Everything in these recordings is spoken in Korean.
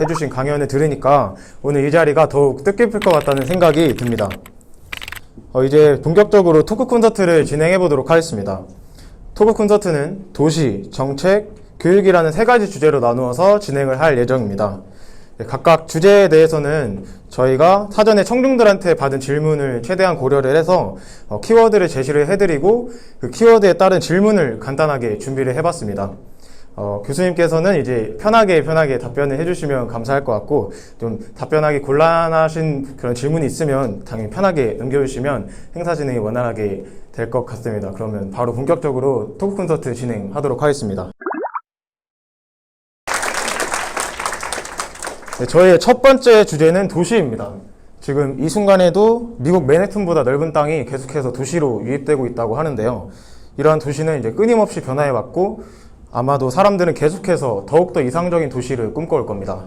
해주신 강연을 들으니까 오늘 이 자리가 더욱 뜻깊을 것 같다는 생각이 듭니다. 어, 이제 본격적으로 토크 콘서트를 진행해 보도록 하겠습니다. 토크 콘서트는 도시, 정책, 교육이라는 세 가지 주제로 나누어서 진행을 할 예정입니다. 네, 각각 주제에 대해서는 저희가 사전에 청중들한테 받은 질문을 최대한 고려를 해서 어, 키워드를 제시를 해드리고 그 키워드에 따른 질문을 간단하게 준비를 해봤습니다. 어, 교수님께서는 이제 편하게 편하게 답변을 해주시면 감사할 것 같고 좀 답변하기 곤란하신 그런 질문이 있으면 당연히 편하게 넘겨주시면 행사 진행이 원활하게 될 것 같습니다. 그러면 바로 본격적으로 토크 콘서트 진행하도록 하겠습니다. 네, 저희의 첫 번째 주제는 도시입니다. 지금 이 순간에도 미국 맨해튼보다 넓은 땅이 계속해서 도시로 유입되고 있다고 하는데요. 이러한 도시는 이제 끊임없이 변화해 왔고 아마도 사람들은 계속해서 더욱더 이상적인 도시를 꿈꿔올 겁니다.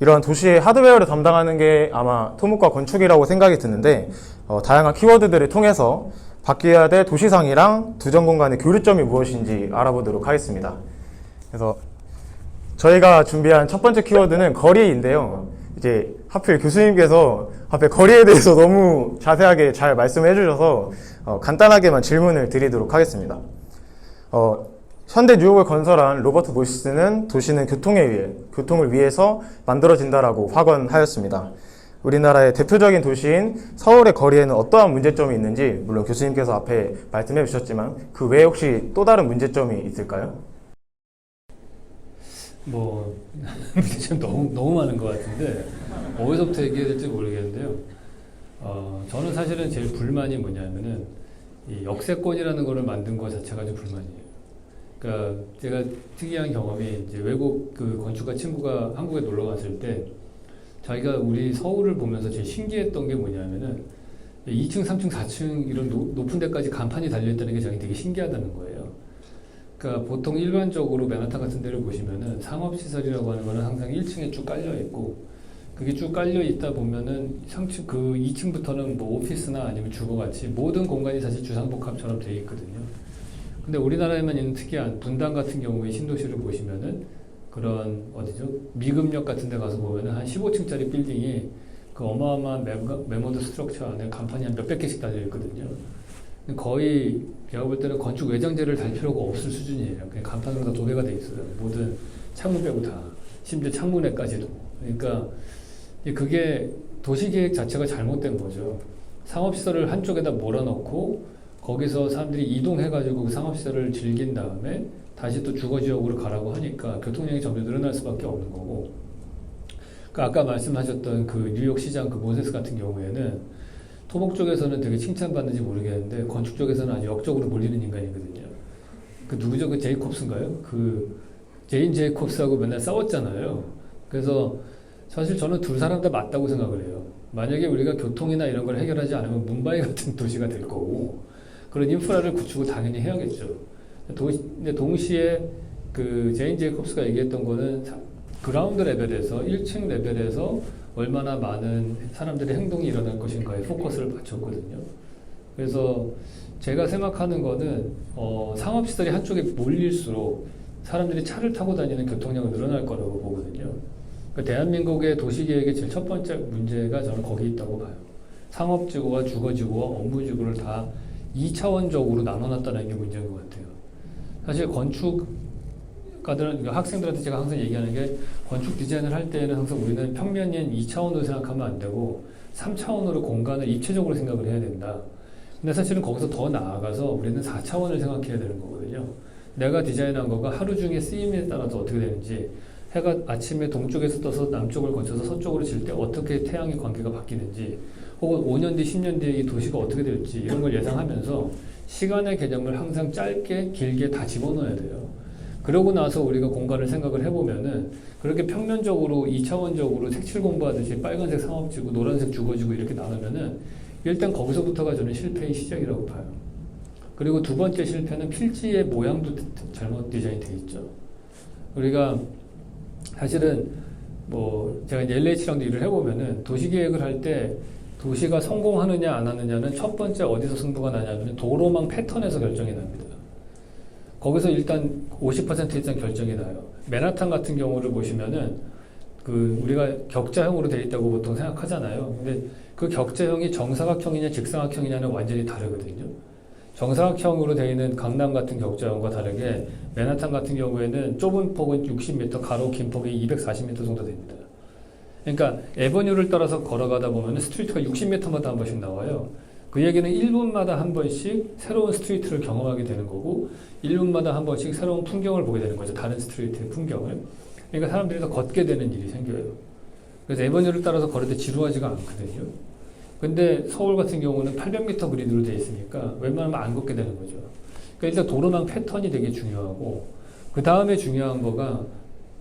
이러한 도시의 하드웨어를 담당하는 게 아마 토목과 건축이라고 생각이 드는데 어, 다양한 키워드들을 통해서 바뀌어야 될 도시상이랑 두 전 공 간의 교류점이 무엇인지 알아보도록 하겠습니다. 그래서 저희가 준비한 첫 번째 키워드는 거리인데요. 이제 하필 교수님께서 앞에 거리에 대해서 너무 자세하게 잘 말씀해 주셔서 어, 간단하게만 질문을 드리도록 하겠습니다. 어, 현대 뉴욕을 건설한 로버트 보시스는 도시는 교통에 의해, 교통을 위해서 만들어진다라고 확언하였습니다. 우리나라의 대표적인 도시인 서울의 거리에는 어떠한 문제점이 있는지 물론 교수님께서 앞에 말씀해 주셨지만 그 외에 혹시 또 다른 문제점이 있을까요? 뭐 문제점 너무 너무 많은 것 같은데 어디서부터 얘기해야 될지 모르겠는데요. 어, 저는 사실은 제일 불만이 뭐냐면은 이 역세권이라는 거를 만든 것 자체가 좀 불만이에요. 그러니까 제가 특이한 경험이 이제 외국 그 건축가 친구가 한국에 놀러 갔을 때 자기가 우리 서울을 보면서 제일 신기했던 게 뭐냐면은 2층, 3층, 4층 이런 노- 높은 데까지 간판이 달려 있다는 게 자기 되게 신기하다는 거예요. 그러니까 보통 일반적으로 맨하탄 같은 데를 보시면은 상업시설이라고 하는 거는 항상 1층에 쭉 깔려 있고 그게 쭉 깔려 있다 보면은 상층 그 2층부터는 뭐 오피스나 아니면 주거같이 모든 공간이 사실 주상복합처럼 되어 있거든요. 근데 우리나라에만 있는 특이한 분당 같은 경우에 신도시를 보시면은 그런 어디죠 미금역 같은 데 가서 보면은 한 15층짜리 빌딩이 그 어마어마한 메모- 메모드 스트럭처 안에 간판이 한 몇백 개씩 달려 있거든요. 거의 제가 볼 때는 건축 외장재를 달 필요가 없을 수준이에요. 그냥 간판으로 다 도배가 돼 있어요. 모든 창문 빼고 다. 심지어 창문에까지도. 그러니까 그게 도시계획 자체가 잘못된 거죠. 상업시설을 한쪽에다 몰아넣고 거기서 사람들이 이동해가지고 그 상업시설을 즐긴 다음에 다시 또 주거지역으로 가라고 하니까 교통량이 점점 늘어날 수밖에 없는 거고. 그 아까 말씀하셨던 그 뉴욕 시장 그 모세스 같은 경우에는 토목 쪽에서는 되게 칭찬받는지 모르겠는데 건축 쪽에서는 아주 역적으로 몰리는 인간이거든요. 그 누구죠? 그 제이콥스인가요? 그 제인 제이콥스하고 맨날 싸웠잖아요. 그래서 사실 저는 둘 사람 다 맞다고 생각을 해요. 만약에 우리가 교통이나 이런 걸 해결하지 않으면 문바이 같은 도시가 될 거고 그런 인프라를 구축을 당연히 해야겠죠. 근데 동시에 그 제인 제이콥스가 얘기했던 거는 자- 그라운드 레벨에서 1층 레벨에서 얼마나 많은 사람들의 행동이 일어날 것인가에 포커스를 맞췄거든요. 그래서 제가 생각하는 거는 어, 상업시설이 한쪽에 몰릴수록 사람들이 차를 타고 다니는 교통량은 늘어날 거라고 보거든요. 그러니까 대한민국의 도시계획의 제일 첫 번째 문제가 저는 거기 있다고 봐요. 상업지구와 주거지구와 업무지구를 다 2차원적으로 나눠놨다는 게 문제인 것 같아요. 사실 건축가들은 그러니까 학생들한테 제가 항상 얘기하는 게 건축 디자인을 할 때는 항상 우리는 평면인 2차원으로 생각하면 안 되고 3차원으로 공간을 입체적으로 생각을 해야 된다. 근데 사실은 거기서 더 나아가서 우리는 4차원을 생각해야 되는 거거든요. 내가 디자인한 거가 하루 중에 쓰임에 따라서 어떻게 되는지 해가 아침에 동쪽에서 떠서 남쪽을 거쳐서 서쪽으로 질 때 어떻게 태양의 관계가 바뀌는지 혹은 5년 뒤, 10년 뒤에 이 도시가 어떻게 될지 이런 걸 예상하면서 시간의 개념을 항상 짧게 길게 다 집어넣어야 돼요. 그러고 나서 우리가 공간을 생각을 해보면은 그렇게 평면적으로 2차원적으로 색칠 공부하듯이 빨간색 상업지구, 노란색 주거지구 이렇게 나누면은 일단 거기서부터가 저는 실패의 시작이라고 봐요. 그리고 두 번째 실패는 필지의 모양도 잘못 디자인 돼 있죠. 우리가 사실은 뭐 제가 이제 LH랑도 일을 해보면은 도시 계획을 할때 도시가 성공하느냐 안 하느냐는 첫 번째 어디서 승부가 나냐면 도로망 패턴에서 결정이 납니다. 거기서 일단 50% 일단 결정이 나요. 맨하탄 같은 경우를 보시면은 그 우리가 격자형으로 되어 있다고 보통 생각하잖아요. 근데 그 격자형이 정사각형이냐 직사각형이냐는 완전히 다르거든요. 정사각형으로 되어 있는 강남 같은 격자형과 다르게 맨하탄 같은 경우에는 좁은 폭은 60m, 가로 긴 폭이 240m 정도 됩니다. 그러니까 에버뉴를 따라서 걸어가다 보면 스트리트가 60m마다 한 번씩 나와요. 그 얘기는 1분마다 한 번씩 새로운 스트리트를 경험하게 되는 거고 1분마다 한 번씩 새로운 풍경을 보게 되는 거죠. 다른 스트리트의 풍경을. 그러니까 사람들이 더 걷게 되는 일이 생겨요. 그래서 에버뉴를 따라서 걸을 때 지루하지가 않거든요. 근데 서울 같은 경우는 800m 그리드로 되어 있으니까 웬만하면 안 걷게 되는 거죠. 그러니까 일단 도로망 패턴이 되게 중요하고 그 다음에 중요한 거가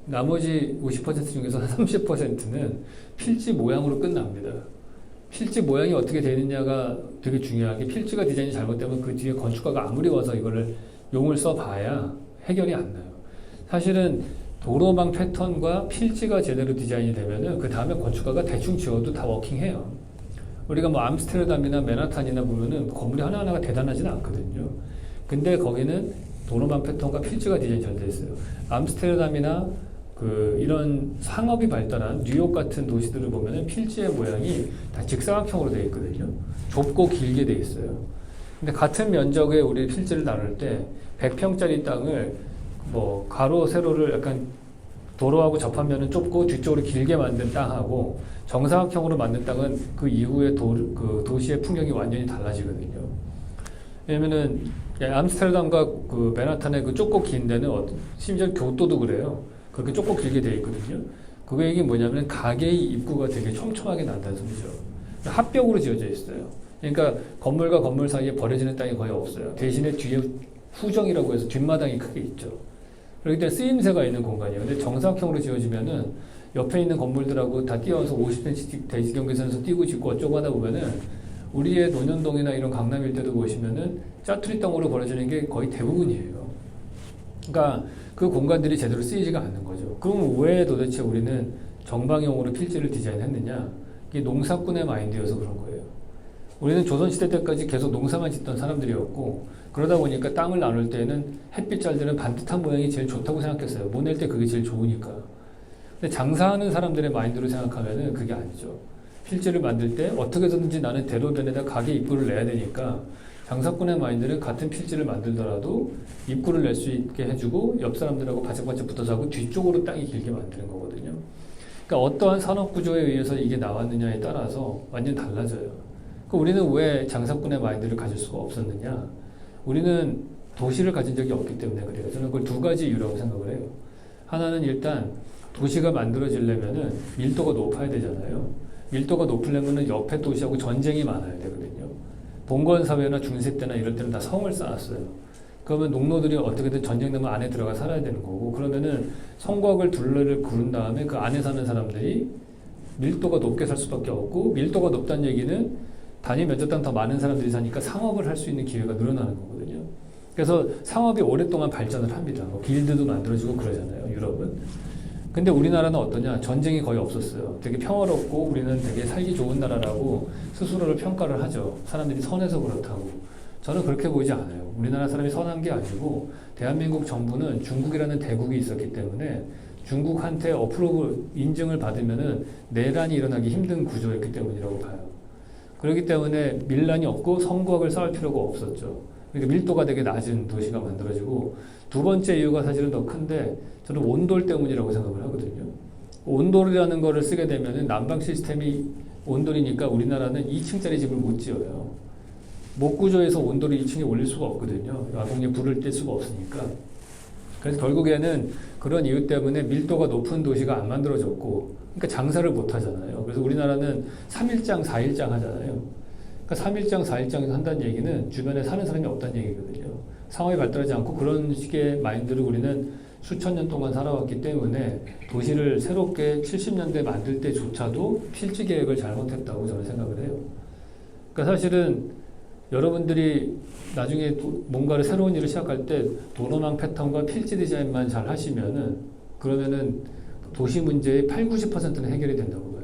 나머지 50% 중에서 30%는 필지 모양으로 끝납니다. 필지 모양이 어떻게 되느냐가 되게 중요하게 필지가 디자인이 잘못되면 그 뒤에 건축가가 아무리 와서 이거를 용을 써봐야 해결이 안 나요. 사실은 도로망 패턴과 필지가 제대로 디자인이 되면은 그 다음에 건축가가 대충 지어도 다 워킹해요. 우리가 뭐 암스테르담이나 맨하탄이나 보면은 건물이 하나하나가 대단하지는 않거든요. 근데 거기는 도로망 패턴과 필지가 디자인이 잘 돼 있어요. 암스테르담이나 그 이런 상업이 발달한 뉴욕 같은 도시들을 보면은 필지의 모양이 다 직사각형으로 되어 있거든요. 좁고 길게 되어 있어요. 근데 같은 면적의 우리 필지를 나눌 때 100평짜리 땅을 뭐 가로 세로를 약간 도로하고 접하면은 좁고 뒤쪽으로 길게 만든 땅하고 정사각형으로 만든 땅은 그 이후에 도, 그 도시의 풍경이 완전히 달라지거든요. 왜냐면은 예, 암스테르담과 그 맨하탄의 그 좁고 긴 데는 어- 심지어 교토도 그래요. 그렇게 좁고 길게 되어 있거든요. 그 얘기 뭐냐면 가게의 입구가 되게 촘촘하게 난다는 소리죠. 합벽으로 지어져 있어요. 그러니까 건물과 건물 사이에 버려지는 땅이 거의 없어요. 대신에 뒤에 후정이라고 해서 뒷마당이 크게 있죠. 그렇기 때문에 쓰임새가 있는 공간이에요. 근데 정사각형으로 지어지면은 옆에 있는 건물들하고 다 뛰어서 50cm 대지 경계선에서 뛰고 짓고 어쩌고 하다 보면은 우리의 논현동이나 이런 강남 일대도 보시면은 짜투리 땅으로 벌어지는 게 거의 대부분이에요. 그러니까 그 공간들이 제대로 쓰이지가 않는 거죠. 그럼 왜 도대체 우리는 정방형으로 필지를 디자인했느냐? 이게 농사꾼의 마인드여서 그런 거예요. 우리는 조선시대 때까지 계속 농사만 짓던 사람들이었고 그러다 보니까 땅을 나눌 때는 햇빛 잘 드는 반듯한 모양이 제일 좋다고 생각했어요. 모낼 때 그게 제일 좋으니까. 근데 장사하는 사람들의 마인드로 생각하면은 그게 아니죠. 필지를 만들 때 어떻게든지 나는 대로변에다 가게 입구를 내야 되니까 장사꾼의 마인드는 같은 필지를 만들더라도 입구를 낼 수 있게 해주고 옆 사람들하고 바짝바짝 붙어서 하고 뒤쪽으로 땅이 길게 만드는 거거든요. 그러니까 어떠한 산업 구조에 의해서 이게 나왔느냐에 따라서 완전 달라져요. 그 우리는 왜 장사꾼의 마인드를 가질 수가 없었느냐? 우리는 도시를 가진 적이 없기 때문에 그래요. 저는 그걸 두 가지 이유라고 생각을 해요. 하나는 일단 도시가 만들어지려면은 밀도가 높아야 되잖아요. 밀도가 높으려면은 옆에 도시하고 전쟁이 많아야 되거든요. 봉건 사회나 중세 때나 이럴 때는 다 성을 쌓았어요. 그러면 농노들이 어떻게든 전쟁 되면 안에 들어가 살아야 되는 거고 그러면은 성곽을 둘러를 구른 다음에 그 안에 사는 사람들이 밀도가 높게 살 수밖에 없고 밀도가 높다는 얘기는 단위 면적당 더 많은 사람들이 사니까 상업을 할 수 있는 기회가 늘어나는 거거든요. 그래서 상업이 오랫동안 발전을 합니다. 뭐 길드도 만들어지고 그러잖아요. 유럽은. 근데 우리나라는 어떠냐? 전쟁이 거의 없었어요. 되게 평화롭고 우리는 되게 살기 좋은 나라라고 스스로를 평가를 하죠. 사람들이 선해서 그렇다고. 저는 그렇게 보이지 않아요. 우리나라 사람이 선한 게 아니고 대한민국 정부는 중국이라는 대국이 있었기 때문에 중국한테 어프로브 인증을 받으면은 내란이 일어나기 힘든 구조였기 때문이라고 봐요. 그렇기 때문에 밀란이 없고 성곽을 쌓을 필요가 없었죠. 그러니까 밀도가 되게 낮은 도시가 만들어지고 두 번째 이유가 사실은 더 큰데 저는 온돌 때문이라고 생각을 하거든요. 온돌이라는 거를 쓰게 되면은 난방 시스템이 온돌이니까 우리나라는 2층짜리 집을 못 지어요. 목구조에서 온도를 2층에 올릴 수가 없거든요. 아궁이에 불을 뗄 수가 없으니까. 그래서 결국에는 그런 이유 때문에 밀도가 높은 도시가 안 만들어졌고, 그러니까 장사를 못 하잖아요. 그래서 우리나라는 3일장, 4일장 하잖아요. 그러니까 3일장, 4일장 한다는 얘기는 주변에 사는 사람이 없다는 얘기거든요. 상업이 발달하지 않고 그런 식의 마인드를 우리는 수천 년 동안 살아왔기 때문에 도시를 새롭게 70년대 만들 때조차도 필지 계획을 잘못했다고 저는 생각을 해요. 그러니까 사실은 여러분들이 나중에 도- 뭔가를 새로운 일을 시작할 때 도로망 패턴과 필지 디자인만 잘 하시면은 그러면은 도시 문제의 8, 90%는 해결이 된다고 봐요.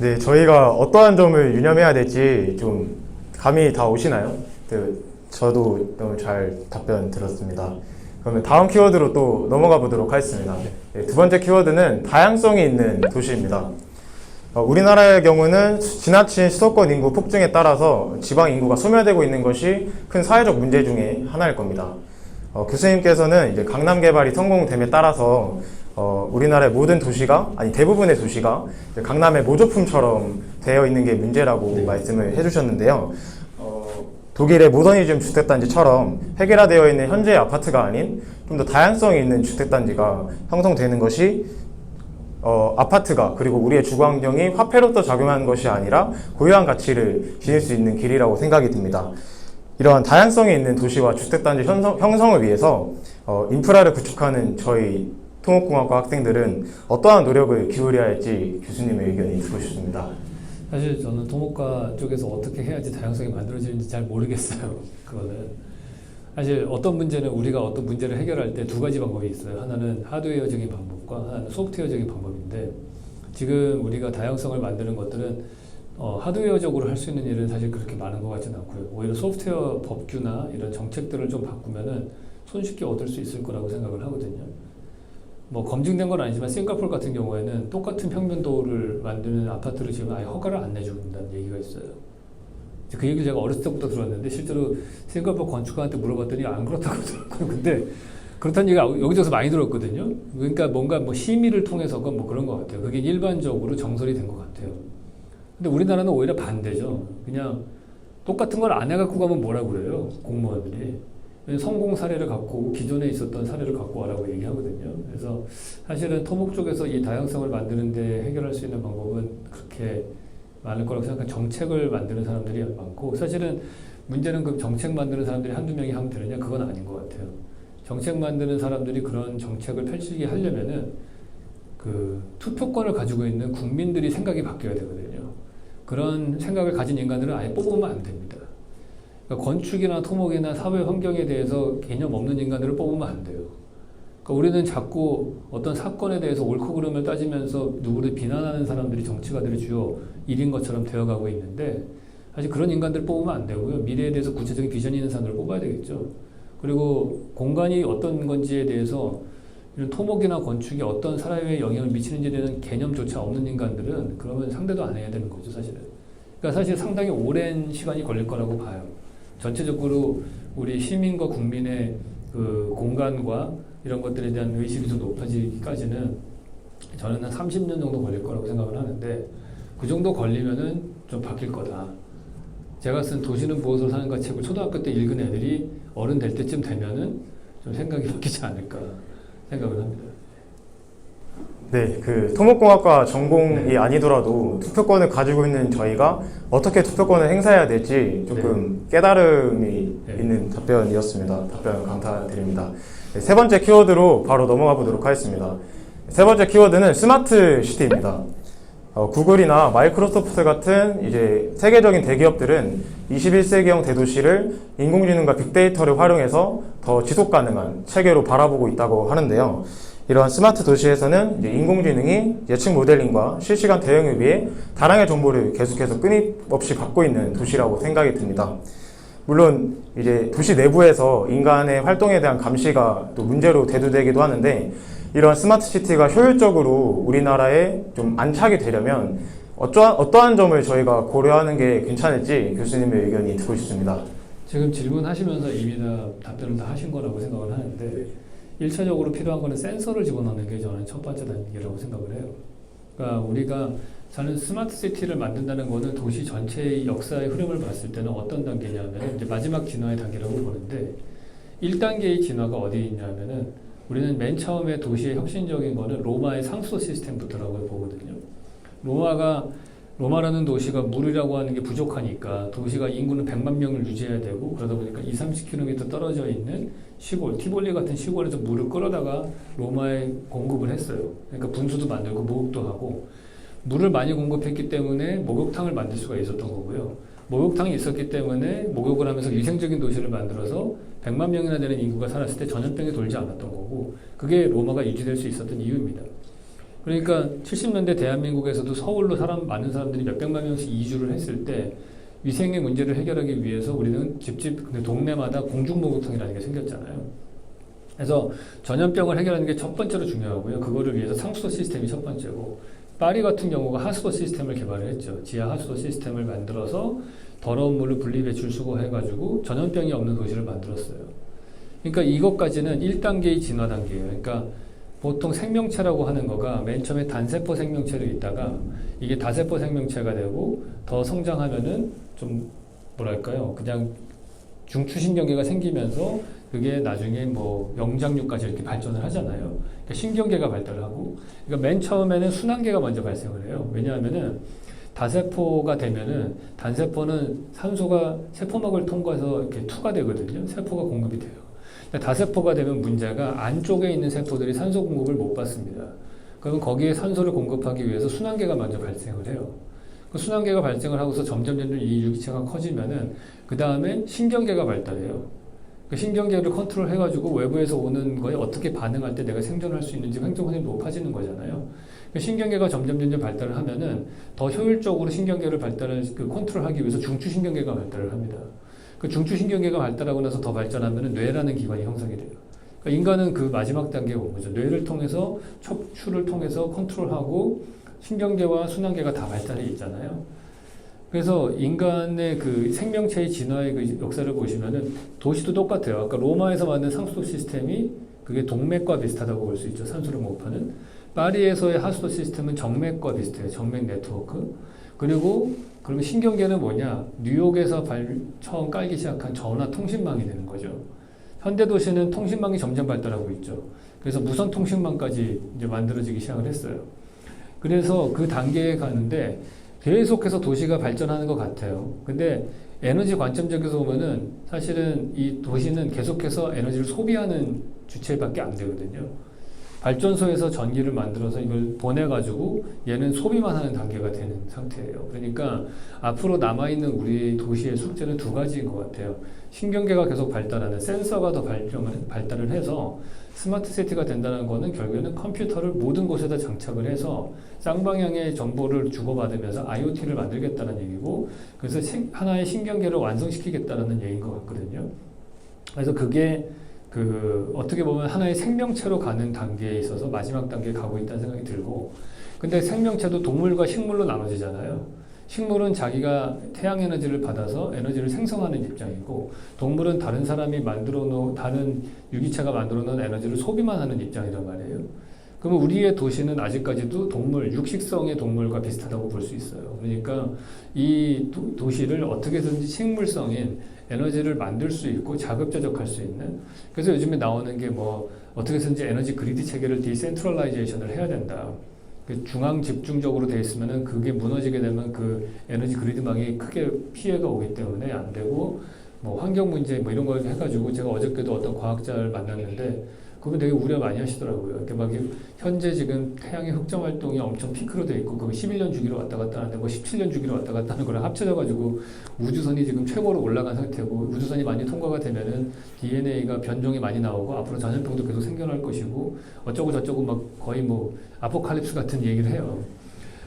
네, 저희가 어떠한 점을 유념해야 될지 좀 감이 다 오시나요? 네, 저도 너무 잘 답변 들었습니다. 그러면 다음 키워드로 또 넘어가 보도록 하겠습니다. 네, 두 번째 키워드는 다양성이 있는 도시입니다. 어, 우리나라의 경우는 지나친 수도권 인구 폭증에 따라서 지방 인구가 소멸되고 있는 것이 큰 사회적 문제 중에 하나일 겁니다. 어, 교수님께서는 이제 강남 개발이 성공됨에 따라서 어, 우리나라의 모든 도시가 아니 대부분의 도시가 강남의 모조품처럼 되어 있는 게 문제라고 말씀을 해주셨는데요. 어, 독일의 모더니즘 주택단지처럼 획일화되어 있는 현재의 아파트가 아닌 좀 더 다양성이 있는 주택단지가 형성되는 것이 어, 아파트가 그리고 우리의 주거 환경이 화폐로서 작용하는 것이 아니라 고유한 가치를 지닐 수 있는 길이라고 생각이 듭니다. 이러한 다양성이 있는 도시와 주택단지 형성, 형성 을 위해서 어, 인프라를 구축하는 저희 토목공학과 학생들은 어떠한 노력을 기울여야 할지 교수님의 의견이 듣고 싶습니다. 사실 저는 토목과 쪽에서 어떻게 해야지 다양성이 만들어지는지 잘 모르겠어요. 그거는 사실 어떤 문제는 우리가 어떤 문제를 해결할 때 두 가지 방법이 있어요. 하나는 하드웨어적인 방법과 하나는 소프트웨어적인 방법인데 지금 우리가 다양성을 만드는 것들은 어, 하드웨어적으로 할 수 있는 일은 사실 그렇게 많은 것 같지는 않고요. 오히려 소프트웨어 법규나 이런 정책들을 좀 바꾸면은 손쉽게 얻을 수 있을 거라고 생각을 하거든요. 뭐 검증된 건 아니지만 싱가포르 같은 경우에는 똑같은 평면도를 만드는 아파트를 지금 아예 허가를 안 내준다는 얘기가 있어요. 그 얘기를 제가 어렸을 때부터 들었는데 실제로 싱가포르 건축가한테 물어봤더니 안 그렇다고 하더라고요. 근데 그렇다는 얘기가 여기저기서 많이 들었거든요. 그러니까 뭔가 뭐 심의를 통해서건 뭐 그런 것 같아요. 그게 일반적으로 정설이 된 것 같아요. 근데 우리나라는 오히려 반대죠. 그냥 똑같은 걸 안 해갖고 가면 뭐라고 그래요. 공무원들이. 성공 사례를 갖고 기존에 있었던 사례를 갖고 와라고 얘기하거든요. 그래서 사실은 토목 쪽에서 이 다양성을 만드는데 해결할 수 있는 방법은 그렇게 많을 거라고 생각한 정책을 만드는 사람들이 많고 사실은 문제는 그 정책 만드는 사람들이 한두 명이 하면 되느냐 그건 아닌 것 같아요. 정책 만드는 사람들이 그런 정책을 펼치게 하려면은 그 투표권을 가지고 있는 국민들이 생각이 바뀌어야 되거든요. 그런 생각을 가진 인간들은 아예 뽑으면 안 됩니다. 그러니까 건축이나 토목이나 사회 환경에 대해서 개념 없는 인간들을 뽑으면 안 돼요. 그러니까 우리는 자꾸 어떤 사건에 대해서 옳고 그름을 따지면서 누구를 비난하는 사람들이 정치가 될 주요 일인 것처럼 되어가고 있는데 사실 그런 인간들 뽑으면 안 되고요. 미래에 대해서 구체적인 비전이 있는 사람들을 뽑아야 되겠죠. 그리고 공간이 어떤 건지에 대해서 이런 토목이나 건축이 어떤 사회에 영향을 미치는지에 대한 개념조차 없는 인간들은 그러면 상대도 안 해야 되는 거죠, 사실은. 그러니까 사실 상당히 오랜 시간이 걸릴 거라고 봐요. 전체적으로 우리 시민과 국민의 그 공간과 이런 것들에 대한 의식이 좀 높아지기까지는 저는 한 30년 정도 걸릴 거라고 생각을 하는데 그 정도 걸리면은 좀 바뀔 거다. 제가 쓴 도시는 무엇으로 사는가 책을 초등학교 때 읽은 애들이 어른 될 때쯤 되면은 좀 생각이 바뀌지 않을까 생각을 합니다. 네, 그 토목공학과 전공이 아니더라도 투표권을 가지고 있는 저희가 어떻게 투표권을 행사해야 될지 조금 깨달음이 네. 있는 답변이었습니다. 답변 감사드립니다. 네, 세 번째 키워드로 바로 넘어가 보도록 하겠습니다. 세 번째 키워드는 스마트 시티입니다. 어, 구글이나 마이크로소프트 같은 이제 세계적인 대기업들은 21세기형 대도시를 인공지능과 빅데이터를 활용해서 더 지속 가능한 체계로 바라보고 있다고 하는데요. 이러한 스마트 도시에서는 인공지능이 예측 모델링과 실시간 대응을 위해 다량의 정보를 계속해서 끊임없이 받고 있는 도시라고 생각이 듭니다. 물론 이제 도시 내부에서 인간의 활동에 대한 감시가 또 문제로 대두되기도 하는데 이런 스마트 시티가 효율적으로 우리나라에 좀 안착이 되려면 어떠한, 어떠한 점을 저희가 고려하는 게 괜찮을지 교수님의 의견이 듣고 싶습니다. 지금 질문하시면서 이미 다 답변을 다 하신 거라고 생각을 하는데 1차적으로 필요한 거는 센서를 집어넣는 게 저는 첫 번째 단계라고 생각을 해요. 그러니까 우리가 저는 스마트 시티를 만든다는 거는 도시 전체의 역사의 흐름을 봤을 때는 어떤 단계냐면 이제 마지막 진화의 단계라고 보는데 1단계의 진화가 어디에 있냐면은 우리는 맨 처음에 도시의 혁신적인 거는 로마의 상수 시스템부터라고 보거든요. 로마가 로마라는 도시가 물이라고 하는 게 부족하니까 도시가 인구는 100만 명을 유지해야 되고 그러다 보니까 2, 30km 떨어져 있는 시골, 티볼리 같은 시골에서 물을 끌어다가 로마에 공급을 했어요. 그러니까 분수도 만들고 목욕도 하고 물을 많이 공급했기 때문에 목욕탕을 만들 수가 있었던 거고요. 목욕탕이 있었기 때문에 목욕을 하면서 위생적인 도시를 만들어서 100만 명이나 되는 인구가 살았을 때 전염병이 돌지 않았던 거고 그게 로마가 유지될 수 있었던 이유입니다. 그러니까 70년대 대한민국에서도 서울로 사람 많은 사람들이 몇백만 명씩 이주를 했을 때 위생의 문제를 해결하기 위해서 우리는 집집 근데 동네마다 공중 목욕탕이라는 게 생겼잖아요. 그래서 전염병을 해결하는 게 첫 번째로 중요하고요. 그거를 위해서 상수도 시스템이 첫 번째고 파리 같은 경우가 하수도 시스템을 개발을 했죠. 지하 하수도 시스템을 만들어서 더러운 물을 분리 배출 수거해가지고 전염병이 없는 도시를 만들었어요. 그러니까 이것까지는 1단계의 진화 단계예요. 그러니까 보통 생명체라고 하는 거가 맨 처음에 단세포 생명체로 있다가 이게 다세포 생명체가 되고 더 성장하면은 좀 뭐랄까요 그냥 중추신경계가 생기면서 그게 나중에 뭐 영장류까지 이렇게 발전을 하잖아요. 그러니까 신경계가 발달을 하고 그러니까 맨 처음에는 순환계가 먼저 발생을 해요. 왜냐하면은 다세포가 되면은 단세포는 산소가 세포막을 통과해서 이렇게 투가 되거든요. 세포가 공급이 돼요. 다세포가 되면 문제가 안쪽에 있는 세포들이 산소 공급을 못 받습니다. 그러면 거기에 산소를 공급하기 위해서 순환계가 먼저 발생을 해요. 그 순환계가 발생을 하고서 점점 점점 이 유기체가 커지면은 그 다음에 신경계가 발달해요. 그 신경계를 컨트롤 해가지고 외부에서 오는 거에 어떻게 반응할 때 내가 생존할 수 있는지 생존성이 높아지는 거잖아요. 그 신경계가 점점 점점 발달을 하면은 더 효율적으로 신경계를 발달을 그 컨트롤하기 위해서 중추 신경계가 발달을 합니다. 그 중추신경계가 발달하고 나서 더 발전하면은 뇌라는 기관이 형성이 돼요. 그러니까 인간은 그 마지막 단계에 온 거죠. 뇌를 통해서 척추를 통해서 컨트롤하고 신경계와 순환계가 다 발달해 있잖아요. 그래서 인간의 그 생명체의 진화의 그 역사를 보시면은 도시도 똑같아요. 아까 로마에서 만든 상수도 시스템이 그게 동맥과 비슷하다고 볼 수 있죠. 산소를 공급하는. 파리에서의 하수도 시스템은 정맥과 비슷해요. 정맥 네트워크. 그리고 그러면 신경계는 뭐냐? 뉴욕에서 발, 처음 깔기 시작한 전화 통신망이 되는 거죠. 현대 도시는 통신망이 점점 발달하고 있죠. 그래서 무선 통신망까지 이제 만들어지기 시작을 했어요. 그래서 그 단계에 가는데 계속해서 도시가 발전하는 것 같아요. 근데 에너지 관점적에서 보면은 사실은 이 도시는 계속해서 에너지를 소비하는 주체밖에 안 되거든요. 발전소에서 전기를 만들어서 이걸 보내가지고 얘는 소비만 하는 단계가 되는 상태예요. 그러니까 앞으로 남아있는 우리 도시의 숙제는 두 가지인 것 같아요. 신경계가 계속 발달하는 센서가 더 발달을 해서 스마트 시티가 된다는 거는 결국에는 컴퓨터를 모든 곳에다 장착을 해서 쌍방향의 정보를 주고받으면서 IoT를 만들겠다는 얘기고 그래서 신- 하나의 신경계를 완성시키겠다는 얘기인 것 같거든요. 그래서 그게 그 어떻게 보면 하나의 생명체로 가는 단계에 있어서 마지막 단계에 가고 있다는 생각이 들고 근데 생명체도 동물과 식물로 나눠지잖아요. 식물은 자기가 태양 에너지를 받아서 에너지를 생성하는 입장이고 동물은 다른 사람이 만들어 놓은 다른 유기체가 만들어 놓은 에너지를 소비만 하는 입장이란 말이에요. 그러면 우리의 도시는 아직까지도 동물, 육식성의 동물과 비슷하다고 볼 수 있어요. 그러니까 이 도, 도시를 어떻게든지 식물성인 에너지를 만들 수 있고 자급자족할 수 있는 그래서 요즘에 나오는 게 뭐 어떻게든지 에너지 그리드 체계를 디센트럴라이제이션을 해야 된다. 그 중앙 집중적으로 돼 있으면은 그게 무너지게 되면 그 에너지 그리드망이 크게 피해가 오기 때문에 안 되고 뭐 환경 문제 뭐 이런 걸 해가지고 제가 어저께도 어떤 과학자를 만났는데 그분 되게 우려 많이 하시더라고요. 이렇게 막 이- 현재 지금 태양의 흑점 활동이 엄청 피크로 돼 있고 그거 11년 주기로 왔다 갔다 하는데 뭐 17년 주기로 왔다 갔다 하는 거랑 합쳐져 가지고 우주선이 지금 최고로 올라간 상태고 우주선이 많이 통과가 되면은 DNA가 변종이 많이 나오고 앞으로 전염병도 계속 생겨날 것이고 어쩌고 저쩌고 막 거의 뭐 아포칼립스 같은 얘기를 해요.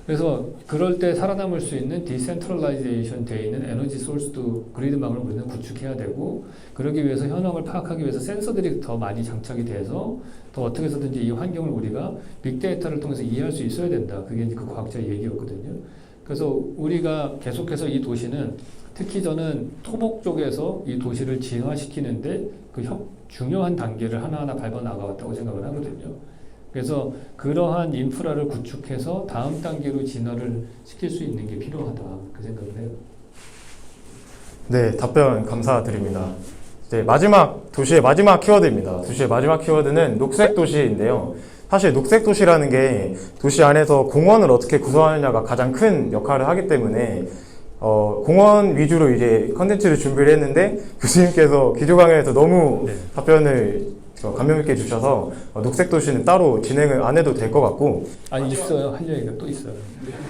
그래서 그럴 때 살아남을 수 있는 디센트럴라이제이션 돼 있는 에너지 소스도 그리드망을 우리는 구축해야 되고 그러기 위해서 현황을 파악하기 위해서 센서들이 더 많이 장착이 돼서 더 어떻게 해서든지 이 환경을 우리가 빅데이터를 통해서 이해할 수 있어야 된다. 그게 이제 그 과학자의 얘기였거든요. 그래서 우리가 계속해서 이 도시는 특히 저는 토목 쪽에서 이 도시를 진화시키는데 그 혁- 중요한 단계를 하나하나 밟아 나가왔다고 생각을 하거든요. 그래서 그러한 인프라를 구축해서 다음 단계로 진화를 시킬 수 있는 게 필요하다. 그 생각을 해요. 네, 답변 감사드립니다. 이제 마지막 도시의 마지막 키워드입니다. 도시의 마지막 키워드는 녹색 도시인데요. 사실 녹색 도시라는 게 도시 안에서 공원을 어떻게 구성하느냐가 가장 큰 역할을 하기 때문에 어, 공원 위주로 이제 컨텐츠를 준비를 했는데 교수님께서 기조 강연에서 너무 네. 답변을 어, 감명 있게 주셔서 어, 녹색 도시는 따로 진행을 안 해도 될 것 같고 아니 있어요. 할 얘기가 또 있어요.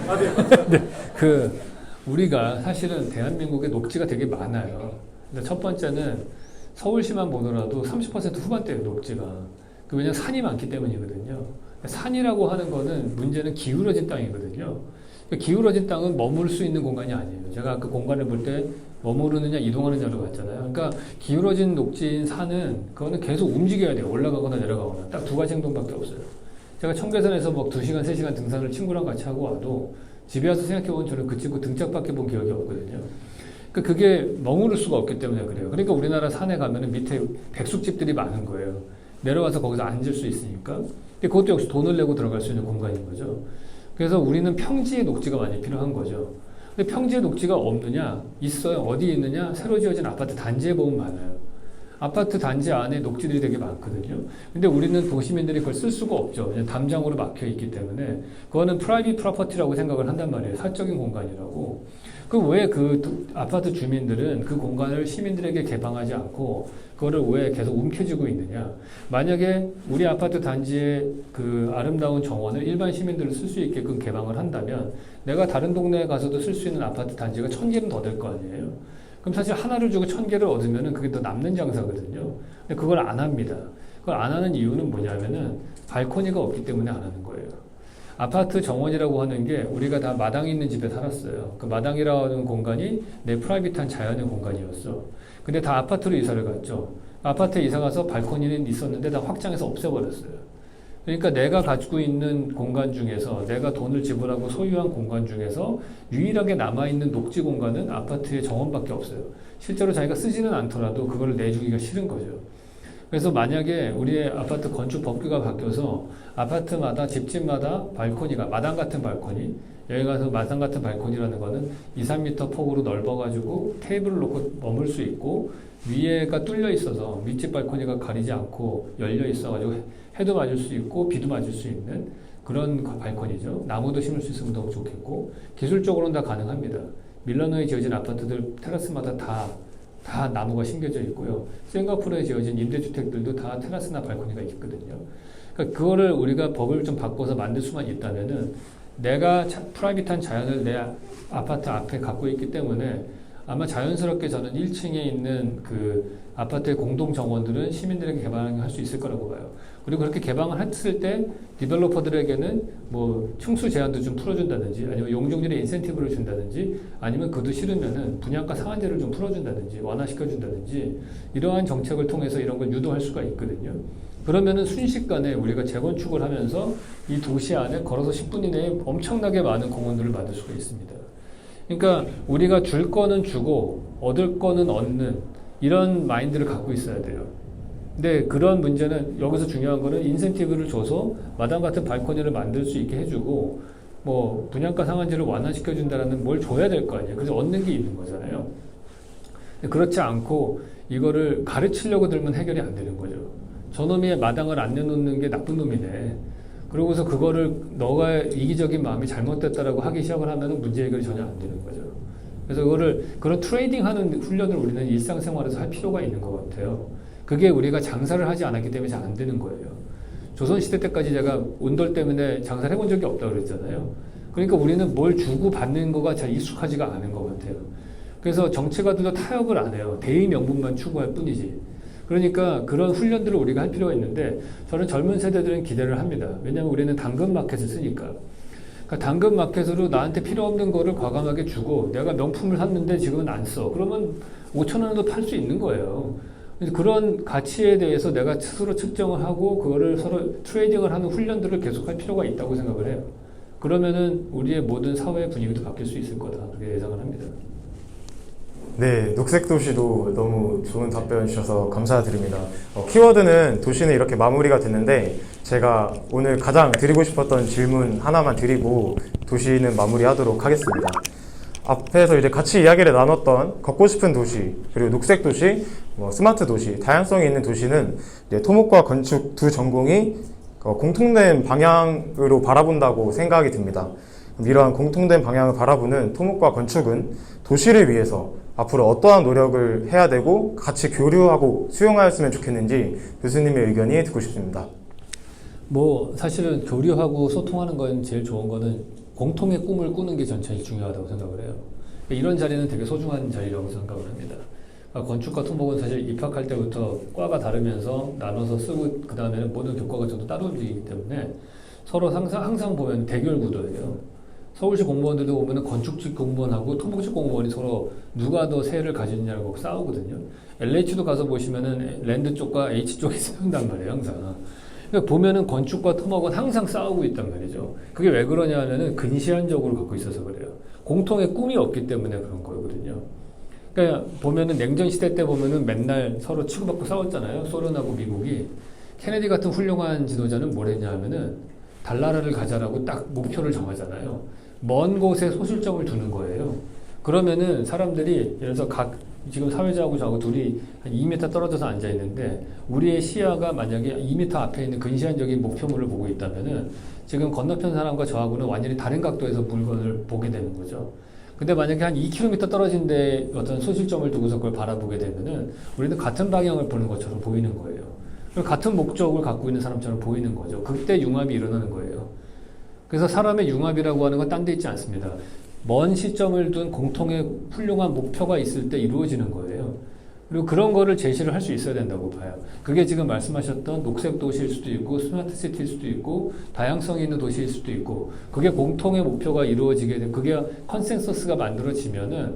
네. 그 우리가 사실은 대한민국에 녹지가 되게 많아요. 근데 첫 번째는 서울시만 보더라도 30% 후반대예요, 녹지가. 그 왜냐면 산이 많기 때문이거든요. 산이라고 하는 거는 문제는 기울어진 땅이거든요. 기울어진 땅은 머물 수 있는 공간이 아니에요. 제가 아까 공간을 볼 때 머무르느냐 이동하느냐로 봤잖아요. 그러니까 기울어진 녹지인 산은 그거는 계속 움직여야 돼요. 올라가거나 내려가거나 딱 두 가지 행동밖에 없어요. 제가 청계산에서 막 2시간, 3시간 등산을 친구랑 같이 하고 와도 집에 와서 생각해보면 저는 그 친구 등짝밖에 본 기억이 없거든요. 그러니까 그게 머무를 수가 없기 때문에 그래요. 그러니까 우리나라 산에 가면은 밑에 백숙집들이 많은 거예요. 내려와서 거기서 앉을 수 있으니까. 근데 그것도 역시 돈을 내고 들어갈 수 있는 공간인 거죠. 그래서 우리는 평지의 녹지가 많이 필요한 거죠. 근데 평지의 녹지가 없느냐? 있어요. 어디 있느냐? 새로 지어진 아파트 단지에 보면 많아요. 아파트 단지 안에 녹지들이 되게 많거든요. 근데 우리는 도시민들이 그걸 쓸 수가 없죠. 그냥 담장으로 막혀 있기 때문에 그거는 프라이빗 프로퍼티라고 생각을 한단 말이에요. 사적인 공간이라고. 왜 그 아파트 주민들은 그 공간을 시민들에게 개방하지 않고 그거를 왜 계속 움켜쥐고 있느냐? 만약에 우리 아파트 단지의 그 아름다운 정원을 일반 시민들을 쓸 수 있게끔 개방을 한다면 내가 다른 동네에 가서도 쓸 수 있는 아파트 단지가 천 개는 더 될 거 아니에요? 그럼 사실 하나를 주고 천 개를 얻으면은 그게 더 남는 장사거든요. 근데 그걸 안 합니다. 그걸 안 하는 이유는 뭐냐면은 발코니가 없기 때문에 안 하는 거예요. 아파트 정원이라고 하는 게 우리가 다 마당이 있는 집에 살았어요. 그 마당이라는 공간이 내 프라이빗한 자연의 공간이었어. 근데 다 아파트로 이사를 갔죠. 아파트에 이사 가서 발코니는 있었는데 다 확장해서 없애버렸어요. 그러니까 내가 가지고 있는 공간 중에서 내가 돈을 지불하고 소유한 공간 중에서 유일하게 남아있는 녹지 공간은 아파트의 정원밖에 없어요. 실제로 자기가 쓰지는 않더라도 그걸 내주기가 싫은 거죠. 그래서 만약에 우리의 아파트 건축 법규가 바뀌어서 아파트마다 집집마다 발코니가 마당 같은 발코니 여기 가서 마당 같은 발코니라는 거는 2, 3m 폭으로 넓어가지고 테이블을 놓고 머물 수 있고 위에가 뚫려 있어서 밑집 발코니가 가리지 않고 열려 있어가지고 해도 맞을 수 있고 비도 맞을 수 있는 그런 발코니죠. 나무도 심을 수 있으면 너무 좋겠고 기술적으로는 다 가능합니다. 밀러너에 지어진 아파트들 테라스마다 다, 다 나무가 심겨져 있고요. 싱가포르에 지어진 임대주택들도 다 테라스나 발코니가 있거든요. 그러니까 그거를 우리가 법을 좀 바꿔서 만들 수만 있다면은 내가 자, 프라이빗한 자연을 내 아파트 앞에 갖고 있기 때문에 아마 자연스럽게 저는 1층에 있는 그 아파트의 공동 정원들은 시민들에게 개방할 수 있을 거라고 봐요. 그리고 그렇게 개방을 했을 때 디벨로퍼들에게는 뭐 층수 제한도 좀 풀어준다든지 아니면 용적률의 인센티브를 준다든지 아니면 그도 싫으면은 분양가 상한제를 좀 풀어준다든지 완화시켜준다든지 이러한 정책을 통해서 이런 걸 유도할 수가 있거든요. 그러면은 순식간에 우리가 재건축을 하면서 이 도시 안에 걸어서 10분 이내에 엄청나게 많은 공원들을 만들 수가 있습니다. 그러니까 우리가 줄 거는 주고 얻을 거는 얻는 이런 마인드를 갖고 있어야 돼요. 근데 그런 문제는 여기서 중요한 거는 인센티브를 줘서 마당 같은 발코니를 만들 수 있게 해주고 뭐 분양가 상한제를 완화시켜 준다라는 뭘 줘야 될 거 아니에요. 그래서 얻는 게 있는 거잖아요. 그렇지 않고 이거를 가르치려고 들면 해결이 안 되는 거죠. 저놈이 마당을 안 내놓는 게 나쁜 놈이네. 그러고서 그거를 너가 이기적인 마음이 잘못됐다라고 하기 시작을 하면 문제 해결이 전혀 안 되는 거죠. 그래서 그거를 그런 트레이딩 하는 훈련을 우리는 일상생활에서 할 필요가 있는 것 같아요. 그게 우리가 장사를 하지 않았기 때문에 잘 안 되는 거예요. 조선시대 때까지 제가 온돌 때문에 장사를 해본 적이 없다고 그랬잖아요. 그러니까 우리는 뭘 주고 받는 거가 잘 익숙하지가 않은 것 같아요. 그래서 정치가들도 타협을 안 해요. 대의 명분만 추구할 뿐이지. 그러니까 그런 훈련들을 우리가 할 필요가 있는데 저는 젊은 세대들은 기대를 합니다. 왜냐하면 우리는 당근 마켓을 쓰니까. 그러니까 당근 마켓으로 나한테 필요 없는 거를 과감하게 주고 내가 명품을 샀는데 지금은 안 써. 그러면 5천 원에도 팔 수 있는 거예요. 그런 가치에 대해서 내가 스스로 측정을 하고 그거를 서로 트레이딩을 하는 훈련들을 계속할 필요가 있다고 생각을 해요. 그러면은 우리의 모든 사회 분위기도 바뀔 수 있을 거다. 그렇게 예상을 합니다. 네, 녹색 도시도 너무 좋은 답변 주셔서 감사드립니다. 어, 키워드는 도시는 이렇게 마무리가 됐는데 제가 오늘 가장 드리고 싶었던 질문 하나만 드리고 도시는 마무리하도록 하겠습니다. 앞에서 이제 같이 이야기를 나눴던 걷고 싶은 도시 그리고 녹색 도시, 뭐 스마트 도시, 다양성이 있는 도시는 토목과 건축 두 전공이 어, 공통된 방향으로 바라본다고 생각이 듭니다. 이러한 공통된 방향을 바라보는 토목과 건축은 도시를 위해서 앞으로 어떠한 노력을 해야 되고 같이 교류하고 수용하였으면 좋겠는지 교수님의 의견이 듣고 싶습니다. 뭐 사실은 교류하고 소통하는 건 제일 좋은 거는 공통의 꿈을 꾸는 게전 제일 중요하다고 생각을 해요. 그러니까 이런 자리는 되게 소중한 자리라고 생각을 합니다. 그러니까 건축과 토목은 사실 입학할 때부터 과가 다르면서 나눠서 쓰고 그 다음에는 모든 교과가 저도 따로 움직이기 때문에 서로 항상 항상 보면 대결 구도예요. 서울시 공무원들도 보면은 건축직 공무원하고 토목직 공무원이 서로 누가 더 세를 가지느냐고 싸우거든요. LH도 가서 보시면은 랜드 쪽과 H 쪽이 싸운단 말이에요, 항상. 그러니까 보면은 건축과 토목은 항상 싸우고 있단 말이죠. 그게 왜 그러냐 하면은 근시안적으로 갖고 있어서 그래요. 공통의 꿈이 없기 때문에 그런 거거든요. 그러니까 보면은 냉전 시대 때 보면은 맨날 서로 치고받고 싸웠잖아요. 소련하고 미국이. 케네디 같은 훌륭한 지도자는 뭘 했냐 하면은 달나라를 가자라고 딱 목표를 정하잖아요. 먼 곳에 소실점을 두는 거예요. 그러면은 사람들이 예를 들어서 각 지금 사회자하고 저하고 둘이 한 2m 떨어져서 앉아 있는데 우리의 시야가 만약에 2m 앞에 있는 근시안적인 목표물을 보고 있다면은 지금 건너편 사람과 저하고는 완전히 다른 각도에서 물건을 보게 되는 거죠. 근데 만약에 한 2km 떨어진 데 어떤 소실점을 두고서 그걸 바라보게 되면은 우리는 같은 방향을 보는 것처럼 보이는 거예요. 같은 목적을 갖고 있는 사람처럼 보이는 거죠. 그때 융합이 일어나는 거예요. 그래서 사람의 융합이라고 하는 건 딴 데 있지 않습니다. 먼 시점을 둔 공통의 훌륭한 목표가 있을 때 이루어지는 거예요. 그리고 그런 거를 제시를 할 수 있어야 된다고 봐요. 그게 지금 말씀하셨던 녹색 도시일 수도 있고 스마트 시티일 수도 있고 다양성이 있는 도시일 수도 있고 그게 공통의 목표가 이루어지게 돼 그게 컨센서스가 만들어지면은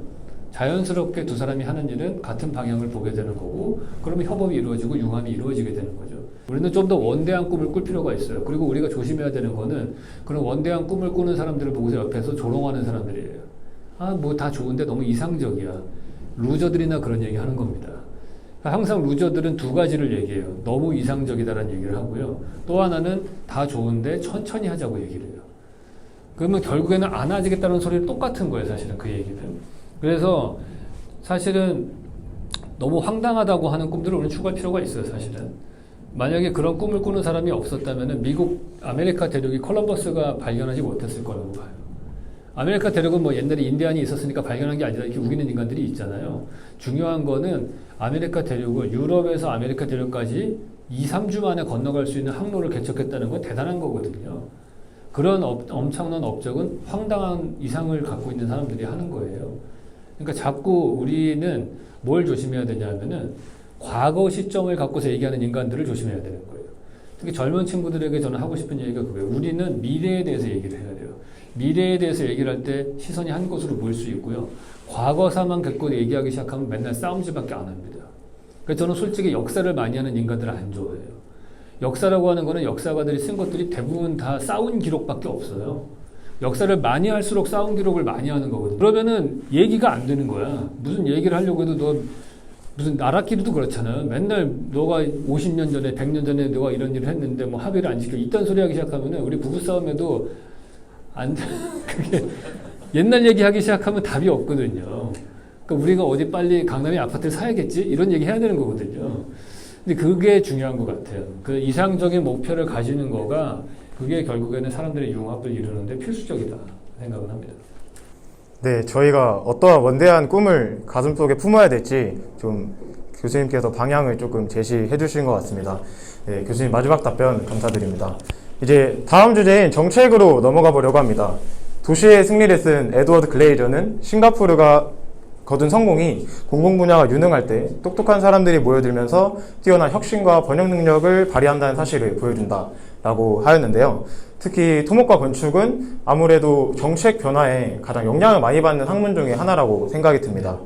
자연스럽게 두 사람이 하는 일은 같은 방향을 보게 되는 거고 그러면 협업이 이루어지고 융합이 이루어지게 되는 거죠. 우리는 좀 더 원대한 꿈을 꿀 필요가 있어요. 그리고 우리가 조심해야 되는 거는 그런 원대한 꿈을 꾸는 사람들을 보고서 옆에서 조롱하는 사람들이에요. 아, 뭐 다 좋은데 너무 이상적이야. 루저들이나 그런 얘기 하는 겁니다. 항상 루저들은 두 가지를 얘기해요. 너무 이상적이다라는 얘기를 하고요. 또 하나는 다 좋은데 천천히 하자고 얘기를 해요. 그러면 결국에는 안 하지겠다는 소리는 똑같은 거예요, 사실은 그 얘기는. 그래서 사실은 너무 황당하다고 하는 꿈들을 우리는 추구할 필요가 있어요, 사실은. 만약에 그런 꿈을 꾸는 사람이 없었다면 미국 아메리카 대륙이 콜럼버스가 발견하지 못했을 거라고 봐요. 아메리카 대륙은 뭐 옛날에 인디안이 있었으니까 발견한 게 아니라 이렇게 우기는 인간들이 있잖아요. 중요한 거는 아메리카 대륙을 유럽에서 아메리카 대륙까지 2, 3주 만에 건너갈 수 있는 항로를 개척했다는 건 대단한 거거든요. 그런 업- 엄청난 업적은 황당한 이상을 갖고 있는 사람들이 하는 거예요. 그러니까 자꾸 우리는 뭘 조심해야 되냐 하면은 과거 시점을 갖고서 얘기하는 인간들을 조심해야 되는 거예요. 특히 젊은 친구들에게 저는 하고 싶은 얘기가 그거예요. 우리는 미래에 대해서 얘기를 해야 돼요. 미래에 대해서 얘기를 할 때 시선이 한 곳으로 모일 수 있고요. 과거사만 갖고 얘기하기 시작하면 맨날 싸움질밖에 안 합니다. 그래서 저는 솔직히 역사를 많이 하는 인간들을 안 좋아해요. 역사라고 하는 거는 역사가들이 쓴 것들이 대부분 다 싸운 기록밖에 없어요. 역사를 많이 할수록 싸운 기록을 많이 하는 거거든요. 그러면은 얘기가 안 되는 거야. 무슨 얘기를 하려고 해도 너 무슨 나라끼리도 그렇잖아. 맨날 너가 50년 전에, 100년 전에 너가 이런 일을 했는데 뭐 합의를 안 지켜. 이딴 소리 하기 시작하면은 우리 부부싸움에도 안, 그게 옛날 얘기하기 시작하면 답이 없거든요. 그러니까 우리가 어디 빨리 강남에 아파트를 사야겠지? 이런 얘기 해야 되는 거거든요. 근데 그게 중요한 것 같아요. 그 이상적인 목표를 가지는 거가 그게 결국에는 사람들의 융합을 이루는데 필수적이다 생각을 합니다. 네, 저희가 어떠한 원대한 꿈을 가슴속에 품어야 될지 좀 교수님께서 방향을 조금 제시해 주신 것 같습니다. 네, 교수님 마지막 답변 감사드립니다. 이제 다음 주제인 정책으로 넘어가 보려고 합니다. 도시의 승리를 쓴 에드워드 글레이저는 싱가포르가 거둔 성공이 공공 분야가 유능할 때 똑똑한 사람들이 모여들면서 뛰어난 혁신과 번역 능력을 발휘한다는 사실을 보여준다 라고 하였는데요. 특히 토목과 건축은 아무래도 정책 변화에 가장 영향을 많이 받는 학문 중에 하나라고 생각이 듭니다.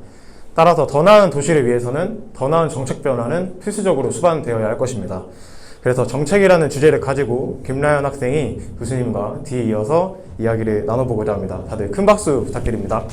따라서 더 나은 도시를 위해서는 더 나은 정책 변화는 필수적으로 수반되어야 할 것입니다. 그래서 정책이라는 주제를 가지고 김라연 학생이 교수님과 뒤이어서 이야기를 나눠보고자 합니다. 다들 큰 박수 부탁드립니다.